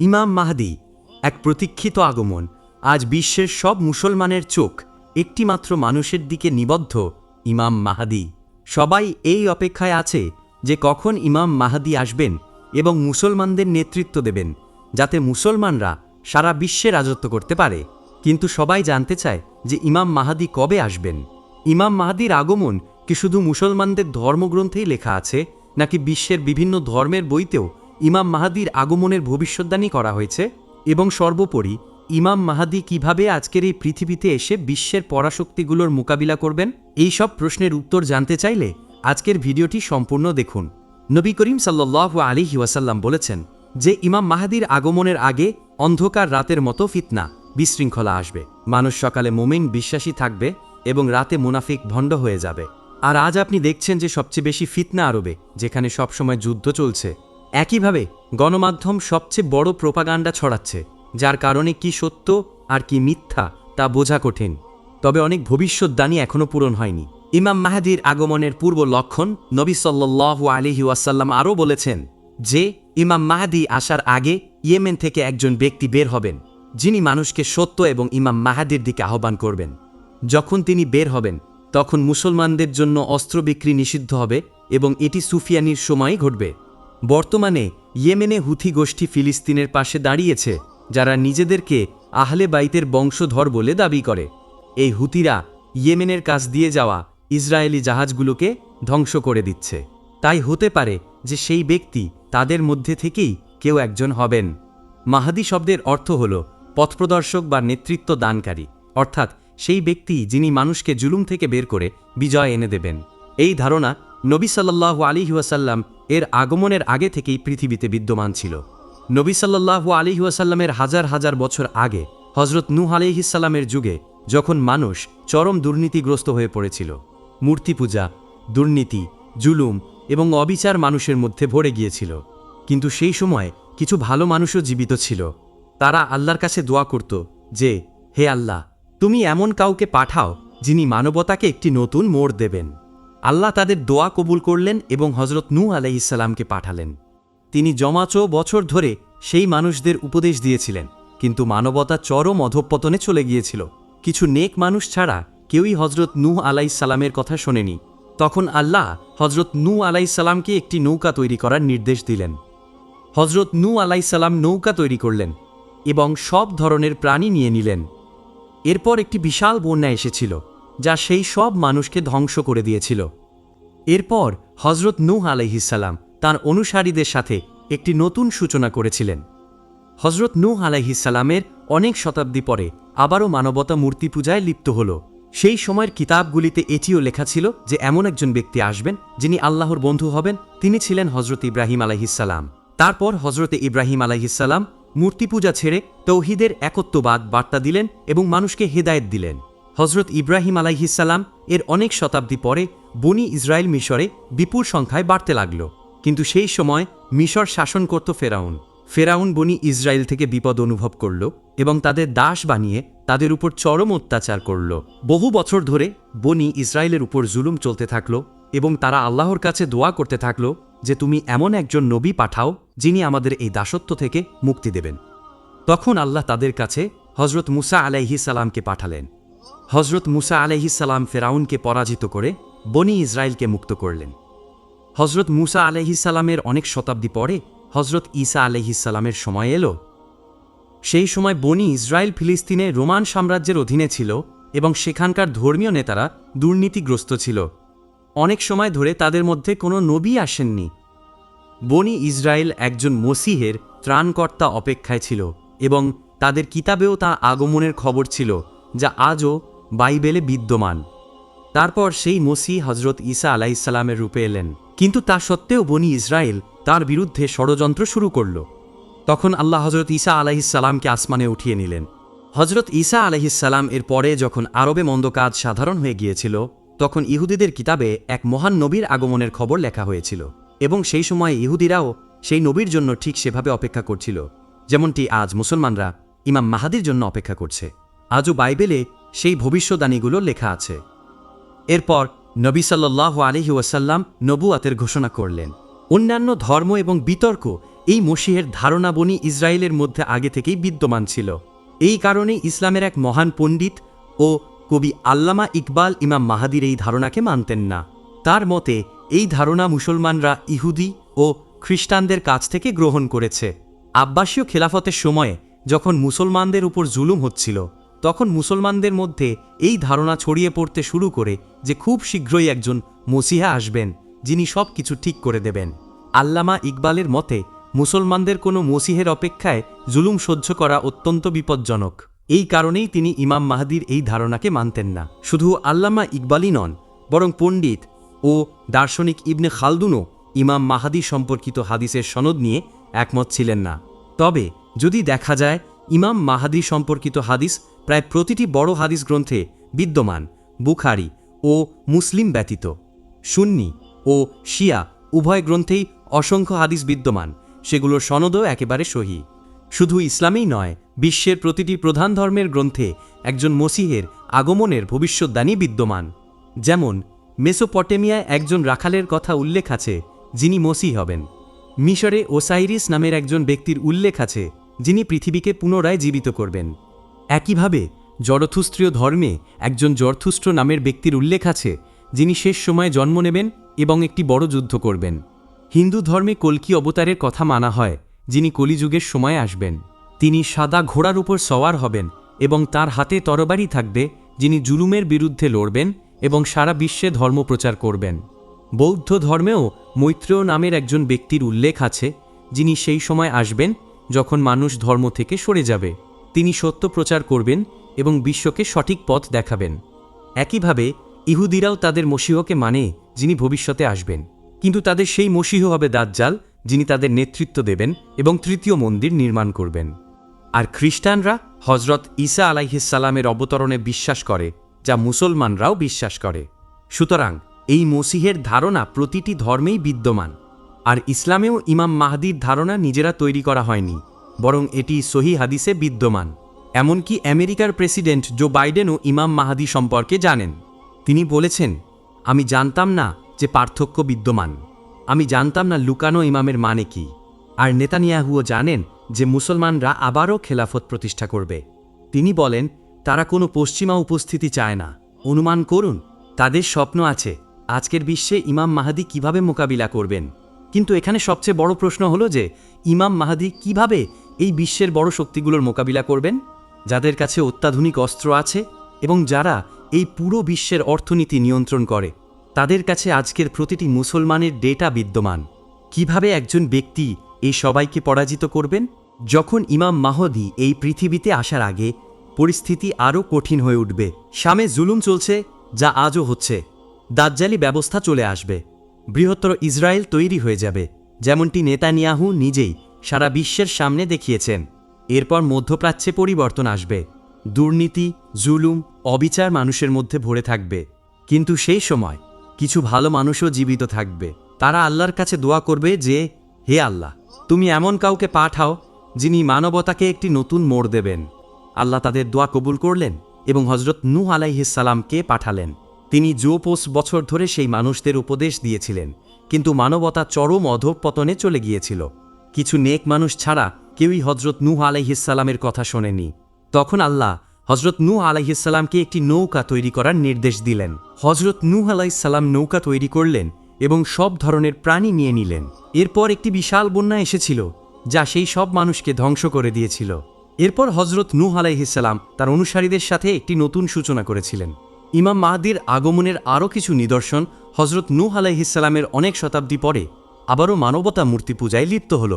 ইমাম মাহাদি, এক প্রতীক্ষিত আগমন। আজ বিশ্বের সব মুসলমানের চোখ একটিমাত্র মানুষের দিকে নিবদ্ধ ইমাম মাহাদি। সবাই এই অপেক্ষায় আছে যে কখন ইমাম মাহাদি আসবেন এবং মুসলমানদের নেতৃত্ব দেবেন, যাতে মুসলমানরা সারা বিশ্বে রাজত্ব করতে পারে। কিন্তু সবাই জানতে চায় যে ইমাম মাহাদি কবে আসবেন। ইমাম মাহাদির আগমন কি শুধু মুসলমানদের ধর্মগ্রন্থেই লেখা আছে, নাকি বিশ্বের বিভিন্ন ধর্মের বইতেও ইমাম মাহাদির আগমনের ভবিষ্যদ্বাণী করা হয়েছে এবং সর্বোপরি ইমাম মাহাদি কীভাবে আজকের এই পৃথিবীতে এসে বিশ্বের পরাশক্তিগুলোর মোকাবিলা করবেন, এই সব প্রশ্নের উত্তর জানতে চাইলে আজকের ভিডিওটি সম্পূর্ণ দেখুন। নবী করিম সাল্লাহ আলী ওয়াসাল্লাম বলেছেন যে, ইমাম মাহাদির আগমনের আগে অন্ধকার রাতের মতো ফিতনা, বিশৃঙ্খলা আসবে। মানুষ সকালে মোমিন বিশ্বাসী থাকবে এবং রাতে মুনাফিক ভণ্ড হয়ে যাবে। আর আজ আপনি দেখছেন যে সবচেয়ে বেশি ফিতনা আরবে, যেখানে সবসময় যুদ্ধ চলছে। একইভাবে, গণমাধ্যম সবচেয়ে বড় প্রোপাগান্ডা ছড়াচ্ছে, যার কারণে কি সত্য আর কি মিথ্যা তা বোঝা কঠিন। তবে অনেক ভবিষ্যৎদানী এখনও পূরণ হয়নি। ইমাম মাহাদির আগমনের পূর্ব লক্ষণ নবী সাল্লাহ আলিহি ওয়াসাল্লাম আরও বলেছেন যে, ইমাম মাহাদি আসার আগে ইয়েমেন থেকে একজন ব্যক্তি বের হবেন, যিনি মানুষকে সত্য এবং ইমাম মাহাদির দিকে আহ্বান করবেন। যখন তিনি বের হবেন, তখন মুসলমানদের জন্য অস্ত্র বিক্রি নিষিদ্ধ হবে এবং এটি সুফিয়ানির সময় ঘটবে। বর্তমানে ইয়েমেনে হুথি গোষ্ঠী ফিলিস্তিনের পাশে দাঁড়িয়েছে, যারা নিজেদেরকে আহলে বাইতের বংশধর বলে দাবি করে। এই হুতিরা ইয়েমেনের কাছ দিয়ে যাওয়া ইসরায়েলি জাহাজগুলোকে ধ্বংস করে দিচ্ছে। তাই হতে পারে যে সেই ব্যক্তি তাদের মধ্যে থেকেই কেউ একজন হবেন। মাহাদি শব্দের অর্থ হল পথপ্রদর্শক বা নেতৃত্ব দানকারী, অর্থাৎ সেই ব্যক্তি যিনি মানুষকে জুলুম থেকে বের করে বিজয় এনে দেবেন। এই ধারণা নবী সাল্লাহু আলিহি ওয়াসাল্লাম এর আগমনের আগে থেকেই পৃথিবীতে বিদ্যমান ছিল। নবী সাল্লাহু আলিহি ওয়াসাল্লামের হাজার হাজার বছর আগে হজরত নূহ আলিহিসাল্লামের যুগে যখন মানুষ চরম দুর্নীতিগ্রস্ত হয়ে পড়েছিল, মূর্তি পূজা, দুর্নীতি, জুলুম এবং অবিচার মানুষের মধ্যে ভরে গিয়েছিল। কিন্তু সেই সময় কিছু ভালো মানুষও জীবিত ছিল। তারা আল্লাহর কাছে দোয়া করত যে, হে আল্লাহ, তুমি এমন কাউকে পাঠাও যিনি মানবতাকে একটি নতুন মোড় দেবেন। আল্লাহ তাদের দোয়া কবুল করলেন এবং হজরত নূ আলাইসাল্লামকে পাঠালেন। তিনি জমাচো বছর ধরে সেই মানুষদের উপদেশ দিয়েছিলেন, কিন্তু মানবতা চরম অধঃপতনে চলে গিয়েছিল। কিছু নেক মানুষ ছাড়া কেউই হজরত নূহ আলাইসাল্লামের কথা শোনেনি। তখন আল্লাহ হজরত নূ আলাইসাল্লামকে একটি নৌকা তৈরি করার নির্দেশ দিলেন। হজরত নূ আলাইসাল্লাম নৌকা তৈরি করলেন এবং সব ধরনের প্রাণী নিয়ে নিলেন। এরপর একটি বিশাল বন্যা এসেছিল। যা সেই সব মানুষকে ধ্বংস করে দিয়েছিল। এরপর হজরত নূহ আলাইহিসাল্লাম তার অনুসারীদের সাথে একটি নতুন সূচনা করেছিলেন। হজরত নূহ আলাইহিসাল্লামের অনেক শতাব্দী পরে আবারও মানবতা মূর্তি পূজায় লিপ্ত হল। সেই সময়ের কিতাবগুলিতে এটিও লেখা ছিল যে এমন একজন ব্যক্তি আসবেন যিনি আল্লাহর বন্ধু হবেন, তিনি ছিলেন হজরত ইব্রাহিম আলাইহিসাল্লাম তারপর হজরতে ইব্রাহিম আলাইহিসাল্লাম মূর্তি পূজা ছেড়ে তৌহিদের একত্ববাদ বার্তা দিলেন এবং মানুষকে হেদায়েত দিলেন। হজরত ইব্রাহিম আলাইহিসাল্লাম এর অনেক শতাব্দী পরে বনি ইসরায়েল মিশরে বিপুল সংখ্যায় বাড়তে লাগল। কিন্তু সেই সময় মিশর শাসন করত ফেরাউন। ফেরাউন বনি ইসরায়েল থেকে বিপদ অনুভব করল এবং তাদের দাস বানিয়ে তাদের উপর চরম অত্যাচার করল। বহু বছর ধরে বনি ইসরায়েলের উপর জুলুম চলতে থাকল এবং তারা আল্লাহর কাছে দোয়া করতে থাকল যে তুমি এমন একজন নবী পাঠাও যিনি আমাদের এই দাসত্ব থেকে মুক্তি দেবেন। তখন আল্লাহ তাদের কাছে হজরত মুসা আলাইহি সালামকে পাঠালেন। হজরত মুসা আলাইহি সালাম ফেরাউনকে পরাজিত করে বনি ইসরায়েলকে মুক্ত করলেন। হজরত মুসা আলাইহিসাল্লামের অনেক শতাব্দী পরে হজরত ঈসা আলাইহিসাল্লামের সময় এলো। সেই সময় বনি ইসরায়েল ফিলিস্তিনে রোমান সাম্রাজ্যের অধীনে ছিল এবং সেখানকার ধর্মীয় নেতারা দুর্নীতিগ্রস্ত ছিল। অনেক সময় ধরে তাদের মধ্যে কোনো নবী আসেননি। বনি ইসরায়েল একজন মসিহের ত্রাণকর্তা অপেক্ষায় ছিল এবং তাদের কিতাবেও তা আগমনের খবর ছিল, যা আজও বাইবেলে বিদ্যমান। তারপর সেই মসি হজরত ঈসা আলাইসাল্লামের রূপে এলেন। কিন্তু তা সত্ত্বেও বনি ইসরায়েল তার বিরুদ্ধে ষড়যন্ত্র শুরু করল। তখন আল্লাহ হজরত ঈসা আলাইসাল্লামকে আসমানে উঠিয়ে নিলেন। হজরত ঈসা আলাইহিসাল্লাম এর পরে যখন আরবে মন্দ কাজ সাধারণ হয়ে গিয়েছিল, তখন ইহুদিদের কিতাবে এক মহান নবীর আগমনের খবর লেখা হয়েছিল। এবং সেই সময় ইহুদিরাও সেই নবীর জন্য ঠিক সেভাবে অপেক্ষা করছিল। যেমনটি আজ মুসলমানরা ইমাম মাহাদির জন্য অপেক্ষা করছে। আজও বাইবেলে সেই ভবিষ্যদানীগুলো লেখা আছে। এরপর নবী সাল্লাহ আলহি ওয়াসাল্লাম নবুয়াতের ঘোষণা করলেন। অন্যান্য ধর্ম এবং বিতর্ক এই মসিহের ধারণা বনি ইসরায়েলের মধ্যে আগে থেকেই বিদ্যমান ছিল। এই কারণে ইসলামের এক মহান পণ্ডিত ও কবি আল্লামা ইকবাল ইমাম মাহাদির এই ধারণাকে মানতেন না। তার মতে, এই ধারণা মুসলমানরা ইহুদি ও খ্রিস্টানদের কাছ থেকে গ্রহণ করেছে। আব্বাসীয় খেলাফতের সময়ে যখন মুসলমানদের উপর জুলুম হচ্ছিল তখন মুসলমানদের মধ্যে এই ধারণা ছড়িয়ে পড়তে শুরু করে যে খুব শীঘ্রই একজন মসিহা আসবেন, যিনি সব কিছু ঠিক করে দেবেন। আল্লামা ইকবালের মতে, মুসলমানদের কোনো মসিহের অপেক্ষায় জুলুম সহ্য করা অত্যন্ত বিপজ্জনক। এই কারণেই তিনি ইমাম মাহাদির এই ধারণাকে মানতেন না। শুধু আল্লামা ইকবালই নন, বরং পণ্ডিত ও দার্শনিক ইবনে খালদুনও ইমাম মাহাদি সম্পর্কিত হাদিসের সনদ নিয়ে একমত ছিলেন না। তবে যদি দেখা যায়, ইমাম মাহাদি সম্পর্কিত হাদিস প্রায় প্রতিটি বড় হাদিস গ্রন্থে বিদ্যমান, বুখারি ও মুসলিম ব্যতীত। সুন্নি ও শিয়া উভয় গ্রন্থেই অসংখ্য হাদিস বিদ্যমান, সেগুলোর সনদও একেবারে সহি। শুধু ইসলামেই নয়, বিশ্বের প্রতিটি প্রধান ধর্মের গ্রন্থে একজন মসিহের আগমনের ভবিষ্যদ্বাণী বিদ্যমান। যেমন, মেসোপটেমিয়ায় একজন রাখালের কথা উল্লেখ আছে, যিনি মসি হবেন। মিশরে ওসাইরিস নামের একজন ব্যক্তির উল্লেখ আছে, যিনি পৃথিবীকে পুনরায় জীবিত করবেন। একইভাবে জরথুস্ত্রীয় ধর্মে একজন জরথুস্ট্র নামের ব্যক্তির উল্লেখ আছে, যিনি শেষ সময়ে জন্ম নেবেন এবং একটি বড় যুদ্ধ করবেন। হিন্দু ধর্মে কল্কি অবতারের কথা মানা হয়, যিনি কলিযুগের সময় আসবেন। তিনি সাদা ঘোড়ার উপর সওয়ার হবেন এবং তার হাতে তরবারি থাকবে, যিনি জুলুমের বিরুদ্ধে লড়বেন এবং সারা বিশ্বে ধর্ম প্রচার করবেন। বৌদ্ধ ধর্মেও মৈত্রেয় নামের একজন ব্যক্তির উল্লেখ আছে, যিনি সেই সময় আসবেন যখন মানুষ ধর্ম থেকে সরে যাবে। তিনি সত্য প্রচার করবেন এবং বিশ্বকে সঠিক পথ দেখাবেন। একইভাবে, ইহুদিরাও তাদের মসিহকে মানে যিনি ভবিষ্যতে আসবেন। কিন্তু তাদের সেই মসিহ হবে দাজ্জাল, যিনি তাদের নেতৃত্ব দেবেন এবং তৃতীয় মন্দির নির্মাণ করবেন। আর খ্রিস্টানরা হজরত ঈসা আলাইহিসালামের অবতরণে বিশ্বাস করে, যা মুসলমানরাও বিশ্বাস করে। সুতরাং, এই মসিহের ধারণা প্রতিটি ধর্মেই বিদ্যমান। আর ইসলামেও ইমাম মাহদির ধারণা নিজেরা তৈরি করা হয়নি। বরং এটি সহি হাদিসে বিদ্যমান। এমনকি আমেরিকার প্রেসিডেন্ট জো বাইডেনও ইমাম মাহাদি সম্পর্কে জানেন। তিনি বলেছেন, আমি জানতাম না যে পার্থক্য বিদ্যমান। আমি জানতাম না লুকানো ইমামের মানে কি। আর নেতানিয়াহুও জানেন যে মুসলমানরা আবারও খেলাফত প্রতিষ্ঠা করবে। তিনি বলেন, তারা কোনো পশ্চিমা উপস্থিতি চায় না। অনুমান করুন, তাদের স্বপ্ন আছে, আজকের বিশ্বে ইমাম মাহাদি কীভাবে মোকাবিলা করবেন? কিন্তু এখানে সবচেয়ে বড় প্রশ্ন হলো যে, ইমাম মাহাদি কীভাবে এই বিশ্বের বড় শক্তিগুলোর মোকাবিলা করবেন, যাদের কাছে অত্যাধুনিক অস্ত্র আছে এবং যারা এই পুরো বিশ্বের অর্থনীতি নিয়ন্ত্রণ করে। তাদের কাছে আজকের প্রতিটি মুসলমানের ডেটা বিদ্যমান। কীভাবে একজন ব্যক্তি এই সবাইকে পরাজিত করবেন? যখন ইমাম মাহদি এই পৃথিবীতে আসার আগে পরিস্থিতি আরও কঠিন হয়ে উঠবে। সামে জুলুম চলছে, যা আজও হচ্ছে। দাজ্জালি ব্যবস্থা চলে আসবে। বৃহত্তর ইসরায়েল তৈরি হয়ে যাবে, যেমনটি নেতানিয়াহু নিজেই সারা বিশ্বের সামনে দেখিয়েছেন। এরপর মধ্যপ্রাচ্যে পরিবর্তন আসবে। দুর্নীতি, জুলুম, অবিচার মানুষের মধ্যে ভরে থাকবে। কিন্তু সেই সময় কিছু ভালো মানুষও জীবিত থাকবে। তারা আল্লাহর কাছে দোয়া করবে যে, হে আল্লাহ, তুমি এমন কাউকে পাঠাও যিনি মানবতাকে একটি নতুন মোড় দেবেন। আল্লাহ তাদের দোয়া কবুল করলেন এবং হজরত নূহ আলাইহিসালামকে পাঠালেন। তিনি জোপোস বছর ধরে সেই মানুষদের উপদেশ দিয়েছিলেন, কিন্তু মানবতা চরম অধঃপতনে চলে গিয়েছিল। কিছু নেক মানুষ ছাড়া কেউই হজরত নূহ আলাইহিসালামের কথা শোনেনি। তখন আল্লাহ হজরত নূহ আলাইহিসাল্লামকে একটি নৌকা তৈরি করার নির্দেশ দিলেন। হজরত নূহ আলাইসাল্লাম নৌকা তৈরি করলেন এবং সব ধরনের প্রাণী নিয়ে নিলেন। এরপর একটি বিশাল বন্যা এসেছিল, যা সেই সব মানুষকে ধ্বংস করে দিয়েছিল। এরপর হজরত নূহ আলাইহিসাল্লাম তার অনুসারীদের সাথে একটি নতুন সূচনা করেছিলেন। ইমাম মাহাদির আগমনের আরও কিছু নিদর্শন হজরত নূহ আলাইহিসাল্লামের অনেক শতাব্দী পরে আবারও মানবতা মূর্তি পূজায় লিপ্ত হল।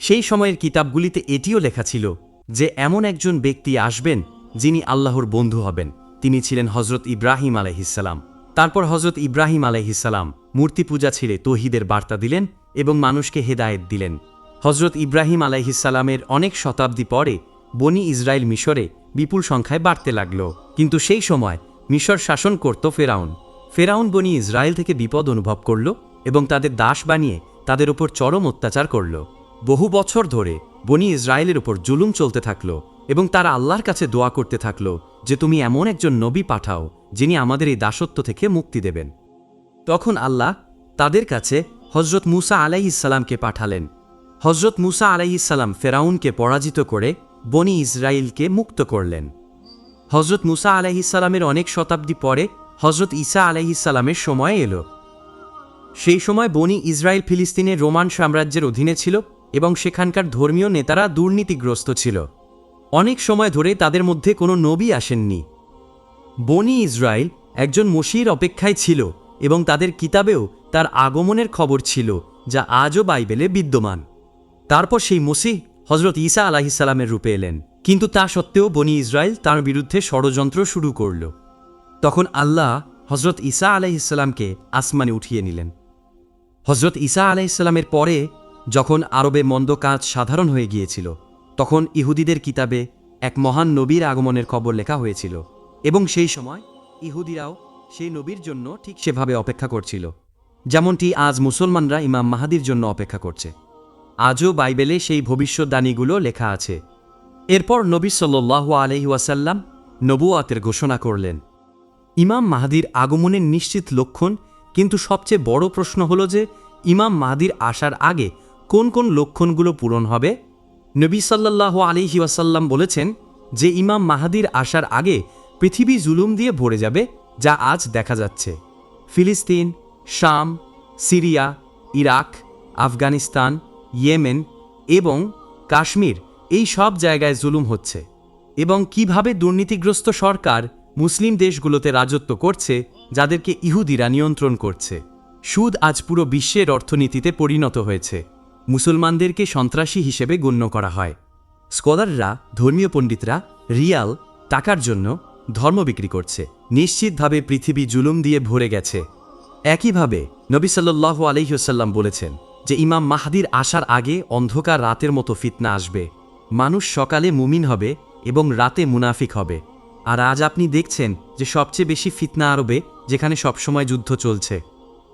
সেই সময়ের কিতাবগুলিতে এটিও লেখা ছিল যে, এমন একজন ব্যক্তি আসবেন যিনি আল্লাহর বন্ধু হবেন। তিনি ছিলেন হজরত ইব্রাহিম আলাইহিসাল্লাম তারপর হজরত ইব্রাহিম আলাইহিসাল্লাম মূর্তি পূজা ছেড়ে তহিদের বার্তা দিলেন এবং মানুষকে হেদায়েত দিলেন। হজরত ইব্রাহিম আলাইহিসাল্লামের অনেক শতাব্দী পরে বনি ইসরায়েল মিশরে বিপুল সংখ্যায় বাড়তে লাগল। কিন্তু সেই সময় মিশর শাসন করত ফেরাউন। ফেরাউন বনি ইসরায়েল থেকে বিপদ অনুভব করল এবং তাদের দাস বানিয়ে তাদের উপর চরম অত্যাচার করল। বহু বছর ধরে বনি ইসরায়েলের উপর জুলুম চলতে থাকল এবং তারা আল্লাহর কাছে দোয়া করতে থাকল যে তুমি এমন একজন নবী পাঠাও যিনি আমাদের এই দাসত্ব থেকে মুক্তি দেবেন। তখন আল্লাহ তাদের কাছে হজরত মুসা আলাইহিসাল্লামকে পাঠালেন। হজরত মুসা আলাইহিসাল্লাম ফেরাউনকে পরাজিত করে বনি ইসরায়েলকে মুক্ত করলেন। হজরত মুসা আলাইহিসাল্লামের অনেক শতাব্দী পরে হজরত ঈসা আলাইহিসাল্লামের সময় এলো। সেই সময় বনি ইসরায়েল ফিলিস্তিনে রোমান সাম্রাজ্যের অধীনে ছিল এবং সেখানকার ধর্মীয় নেতারা দুর্নীতিগ্রস্ত ছিল। অনেক সময় ধরে তাদের মধ্যে কোনো নবী আসেননি। বনি ইসরায়েল একজন মসির অপেক্ষায় ছিল এবং তাদের কিতাবেও তার আগমনের খবর ছিল, যা আজও বাইবেলে বিদ্যমান। তারপর সেই মসিহ হজরত ঈসা আলাহিসাল্লামের রূপে এলেন। কিন্তু তা সত্ত্বেও বনি ইসরায়েল তার বিরুদ্ধে ষড়যন্ত্র শুরু করল। তখন আল্লাহ হজরত ঈসা আলাইহিসাল্লামকে আসমানে উঠিয়ে নিলেন। হজরত ঈসা আলাইসাল্লামের পরে যখন আরবে মন্দ কাজ সাধারণ হয়ে গিয়েছিল, তখন ইহুদিদের কিতাবে এক মহান নবীর আগমনের খবর লেখা হয়েছিল এবং সেই সময় ইহুদিরাও সেই নবীর জন্য ঠিক সেভাবে অপেক্ষা করছিল, যেমনটি আজ মুসলমানরা ইমাম মাহাদির জন্য অপেক্ষা করছে। আজও বাইবেলে সেই ভবিষ্যদ্বাণীগুলো লেখা আছে। এরপর নবী সাল্লাহ আলহি ওয়াসাল্লাম নবুয়াতের ঘোষণা করলেন, ইমাম মাহাদির আগমনের নিশ্চিত লক্ষণ কিন্তু সবচেয়ে বড় প্রশ্ন হল যে, ইমাম মাহাদির আসার আগে কোন কোন লক্ষণগুলো পূরণ হবে? নবী সাল্লাহ আলিহি ওয়াসাল্লাম বলেছেন যে, ইমাম মাহাদির আসার আগে পৃথিবী জুলুম দিয়ে ভরে যাবে, যা আজ দেখা যাচ্ছে। ফিলিস্তিন, শাম, সিরিয়া, ইরাক, আফগানিস্তান, ইয়েমেন এবং কাশ্মীর এই সব জায়গায় জুলুম হচ্ছে। এবং কীভাবে দুর্নীতিগ্রস্ত সরকার মুসলিম দেশগুলোতে রাজত্ব করছে, যাদেরকে ইহুদিরা নিয়ন্ত্রণ করছে। সুদ আজ পুরো বিশ্বের অর্থনীতিতে পরিণত হয়েছে। মুসলমানদেরকে সন্ত্রাসী হিসেবে গণ্য করা হয়। স্কলাররা, ধর্মীয় পণ্ডিতরা, রিয়াল টাকার জন্য ধর্ম বিক্রি করছে। নিশ্চিতভাবে পৃথিবী জুলুম দিয়ে ভরে গেছে। একইভাবে নবী সাল্লাল্লাহু আলহিহসাল্লাম বলেছেন যে ইমাম মাহাদির আসার আগে অন্ধকার রাতের মতো ফিতনা আসবে। মানুষ সকালে মুমিন হবে এবং রাতে মুনাফিক হবে। আর আজ আপনি দেখছেন যে সবচেয়ে বেশি ফিতনা আরবে, যেখানে সবসময় যুদ্ধ চলছে।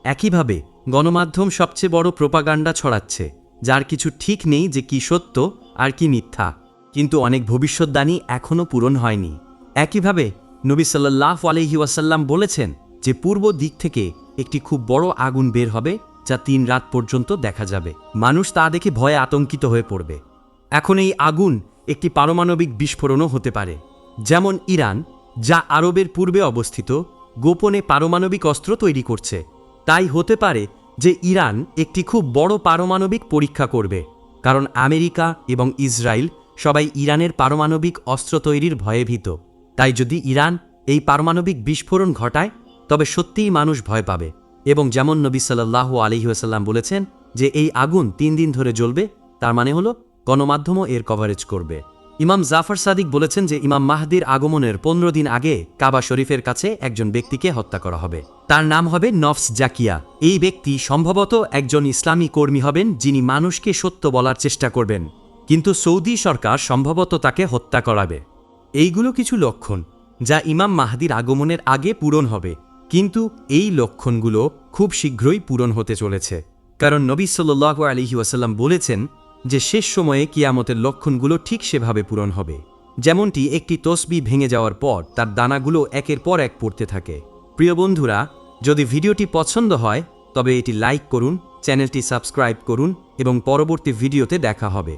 একইভাবে, গণমাধ্যম সবচেয়ে বড় প্রোপাগান্ডা ছড়াচ্ছে, যার কিছু ঠিক নেই যে কি সত্য আর কি মিথ্যা। কিন্তু অনেক ভবিষ্যৎবাণী এখনও পূরণ হয়নি। একইভাবে, নবী সাল্লাহ আলহি ওয়াসাল্লাম বলেছেন যে পূর্ব দিক থেকে একটি খুব বড় আগুন বের হবে, যা তিন রাত পর্যন্ত দেখা যাবে। মানুষ তা দেখে ভয়ে আতঙ্কিত হয়ে পড়বে। এখন এই আগুন একটি পারমাণবিক বিস্ফোরণও হতে পারে। যেমন ইরান, যা আরবের পূর্বে অবস্থিত, গোপনে পারমাণবিক অস্ত্র তৈরি করছে। তাই হতে পারে যে ইরান একটি খুব বড় পারমাণবিক পরীক্ষা করবে, কারণ আমেরিকা এবং ইসরায়েল সবাই ইরানের পারমাণবিক অস্ত্র তৈরির ভয়ে ভীত। তাই যদি ইরান এই পারমাণবিক বিস্ফোরণ ঘটায়, তবে সত্যিই মানুষ ভয় পাবে। এবং যেমন নবী সাল্লাহ আলহিহাসাল্লাম বলেছেন যে, এই আগুন তিন দিন ধরে জ্বলবে, তার মানে হলো গণমাধ্যমও এর কভারেজ করবে। ইমাম জাফর সাদিক বলেছেন যে ইমাম মাহদির আগমনের পনেরো দিন আগে কাবা শরীফের কাছে একজন ব্যক্তিকে হত্যা করা হবে। তার নাম হবে নফস জাকিয়া। এই ব্যক্তি সম্ভবত একজন ইসলামী কর্মী হবেন যিনি মানুষকে সত্য বলার চেষ্টা করবেন। কিন্তু সৌদি সরকার সম্ভবত তাকে হত্যা করাবে। এইগুলো কিছু লক্ষণ যা ইমাম মাহদির আগমনের আগে পূরণ হবে। কিন্তু এই লক্ষণগুলো খুব শীঘ্রই পূরণ হতে চলেছে। কারণ নবী সাল্লাহ আলহি ওয়াসাল্লাম বলেছেন যে শেষ সময়ে কিয়ামতের লক্ষণগুলো ঠিক সেভাবে পূরণ হবে। যেমনটি একটি তসবি ভেঙে যাওয়ার পর তার দানাগুলো একের পর এক পড়তে থাকে। প্রিয় বন্ধুরা, যদি ভিডিওটি পছন্দ হয়, তবে এটি লাইক করুন, চ্যানেলটি সাবস্ক্রাইব করুন এবং পরবর্তী ভিডিওতে দেখা হবে।